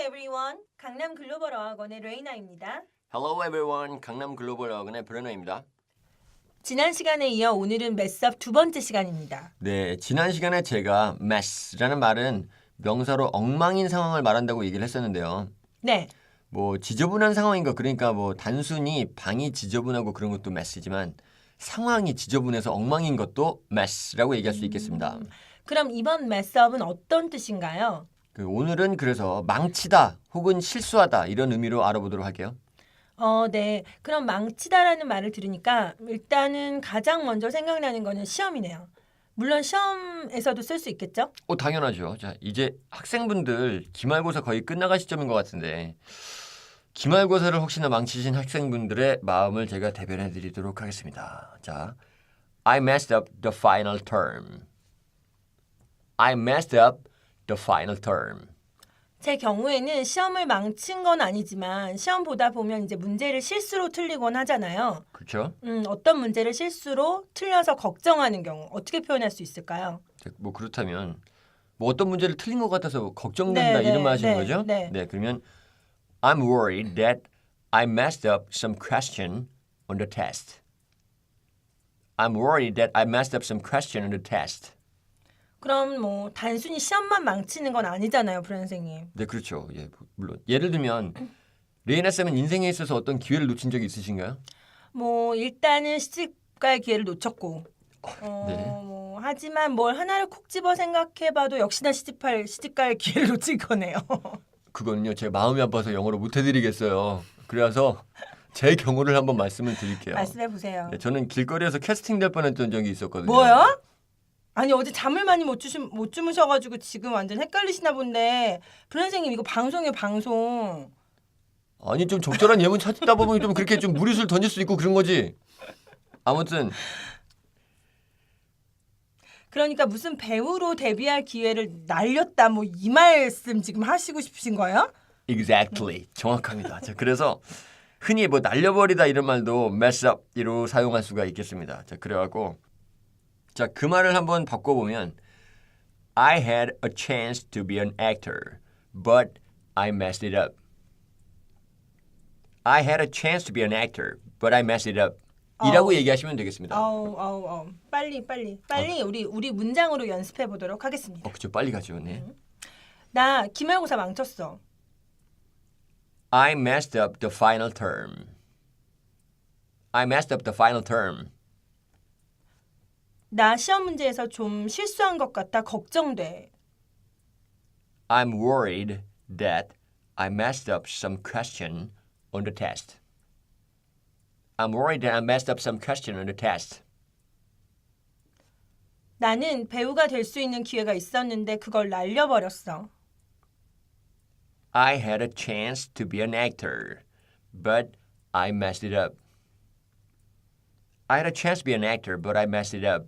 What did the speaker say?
everyone. 강남 글로벌 어학원의 레이나입니다. Hello everyone. 강남 글로벌 어학원의 브레너입니다. 지난 시간에 이어 오늘은 메스업 두 번째 시간입니다. 네, 지난 시간에 제가 mess라는 말은 명사로 엉망인 상황을 말한다고 얘기를 했었는데요. 네, 뭐 지저분한 상황인 거 그러니까 뭐 단순히 방이 지저분하고 그런 것도 mess지만 상황이 지저분해서 엉망인 것도 mess라고 얘기할 수 있겠습니다. 그럼 이번 메스업은 어떤 뜻인가요? 그 오늘은 그래서 망치다 혹은 실수하다 이런 의미로 알아보도록 할게요. 어, 네. 그럼 망치다라는 말을 들으니까 일단은 가장 먼저 생각나는 거는 시험이네요. 물론 시험에서도 쓸 수 있겠죠? 어, 당연하죠. 자, 이제 학생분들 기말고사 거의 끝나갈 시점인 것 같은데 기말고사를 혹시나 망치신 학생분들의 마음을 제가 대변해 드리도록 하겠습니다. 자, I messed up the final term. I messed up the final term. 제 경우에는 시험을 망친 건 아니지만 시험 보다 보면 이제 문제를 실수로 틀리곤 하잖아요. 그렇죠? 음, 어떤 문제를 실수로 틀려서 걱정하는 경우 어떻게 표현할 수 있을까요? 자, 뭐 그렇다면 뭐 어떤 문제를 틀린 것 같아서 걱정된다 네, 이런 네, 말 하시는 네, 거죠? 네. 그러면 I'm worried that I messed up some question on the test. I'm worried that I messed up some question on the test. 그럼 뭐 단순히 시험만 망치는 건 아니잖아요, 선생님. 네, 그렇죠. 예, 물론 예를 들면 레이나 쌤은 인생에 있어서 어떤 기회를 놓친 적이 있으신가요? 뭐 일단은 시집갈 기회를 놓쳤고. 어, 네. 뭐 하지만 뭘 하나를 콕 집어 생각해봐도 역시나 시집할 시집갈 기회를 놓친 거네요. 그거는요, 제 마음이 아파서 영어로 못 해드리겠어요. 그래서 제 경우를 한번 말씀을 드릴게요. 말씀해 보세요. 네, 저는 길거리에서 캐스팅 될 뻔했던 적이 있었거든요. 뭐요? 아니 어제 잠을 많이 못 주신 못 주무셔가지고 지금 완전 헷갈리시나 본데 브랜 선생님 이거 방송이에요 방송. 아니 좀 적절한 예문 찾다 보면 좀 그렇게 좀 무리수를 던질 수 있고 그런 거지. 아무튼 그러니까 무슨 배우로 데뷔할 기회를 날렸다 뭐 이 말씀 지금 하시고 싶으신 거예요? exactly 정확합니다. 자, 그래서 흔히 뭐 날려버리다 이런 말도 mess up으로 사용할 수가 있겠습니다. 자, 그래갖고 자 그 말을 한번 바꿔보면 I had a chance to be an actor, but I messed it up. I had a chance to be an actor, but I messed it up. 이라고 어우. 얘기하시면 되겠습니다. 아우 아우 아우 빨리 빨리 빨리 우리 우리 문장으로 연습해 보도록 하겠습니다. 어, 그죠 빨리 가죠. 네. 나 기말고사 망쳤어. I messed up the final term. I messed up the final term. 나 시험 문제에서 좀 실수한 것 같아 걱정돼. I'm worried that I messed up some question on the test. I'm worried that I messed up some question on the test. 나는 배우가 될 수 있는 기회가 있었는데 그걸 날려버렸어. I had a chance to be an actor, but I messed it up. I had a chance to be an actor, but I messed it up.